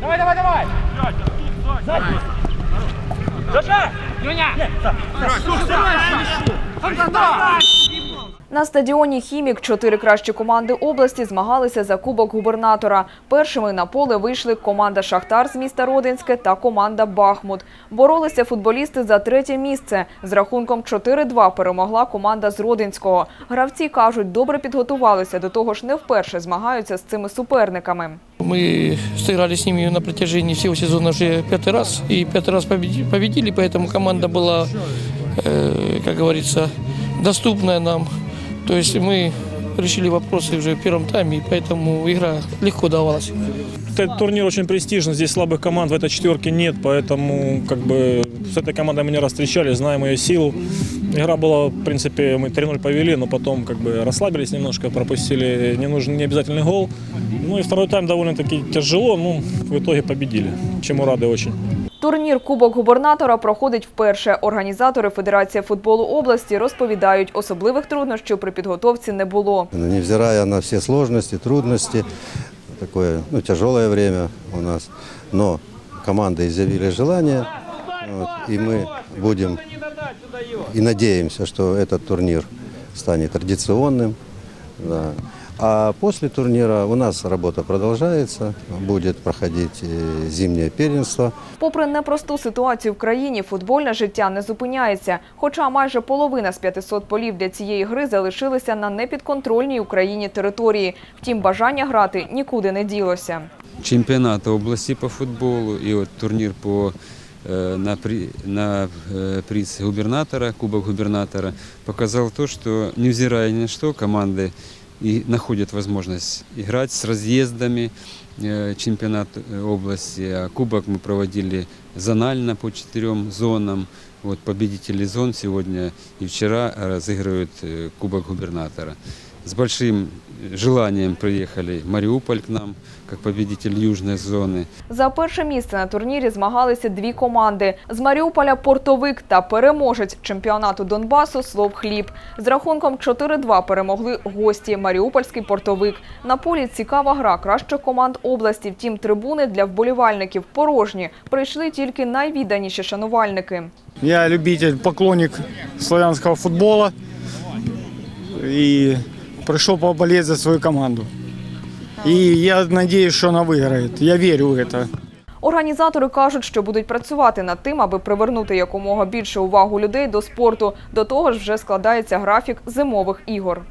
Давай, давай, давай! Саша! Юня! На стадіоні Хімік чотири кращі команди області змагалися за кубок губернатора. Першими на поле вийшли команда Шахтар з міста Родинське та команда Бахмут. Боролися футболісти за третє місце. З рахунком 4-2 перемогла команда з Родинського. Гравці кажуть, добре підготувалися до того ж не вперше змагаються з цими суперниками. Мы сыграли с ними на протяжении всего сезона уже пятый раз и пятый раз победи- победили, поэтому команда была, э, как говорится, доступная нам. То есть мы решили вопросы уже в первом тайме, и поэтому игра легко давалась. Этот турнир очень престижный, здесь слабых команд в этой четверке нет, поэтому как бы с этой командой мы не раз встречались, знаем ее силу. Игра была, в принципе, мы 3-0 повели, но потом как бы расслабились немножко, пропустили ненужный, необязательный гол. Ну и второй тайм довольно-таки тяжело, ну в итоге победили, чему рады очень. Турнір Кубок губернатора проходить вперше. Організатори Федерації футболу області розповідають, особливих труднощів при підготовці не було. Невзирая на все сложности, трудности, такое ну, тяжелое время у нас, но команды изъявили желание, вот, и мы будем и надеемся, что этот турнир станет традиционным. да. А после турнира у нас работа продолжается, будет проходить э, зимнее первенство. Попри непросту ситуацію в країні, футбольне життя не зупиняється. Хоча майже половина з 500 полів для цієї гри залишилися на непідконтрольній Україні території. Втім, бажання грати нікуди не ділося. чемпионата области по футболу и вот турнир по э, на, при, на э, приз губернатора, Кубок губернатора, показал то, что невзирая ни на что, команды и находят возможность играть с разъездами э, чемпионат э, области. А кубок мы проводили зонально по четырем зонам. Вот победители зон сегодня и вчера разыгрывают э, Кубок губернатора. С большим желанием приехали Мариуполь к нам, как победитель южной зоны. За перше місце на турнірі змагалися дві команди з Маріуполя Портовик та переможець чемпіонату Донбасу Слов Хліб. З рахунком 4-2 перемогли гості Маріупольський Портовик. На полі цікава гра кращих команд області. Втім, трибуни для вболівальників порожні. Прийшли тільки найвідданіші шанувальники. Я любитель, поклонник славянского футбола и пришел поболеть за свою команду. І я сподіваюся, що вона виграє. Я вірю в це. Організатори кажуть, що будуть працювати над тим, аби привернути якомога більше увагу людей до спорту. До того ж, вже складається графік зимових ігор.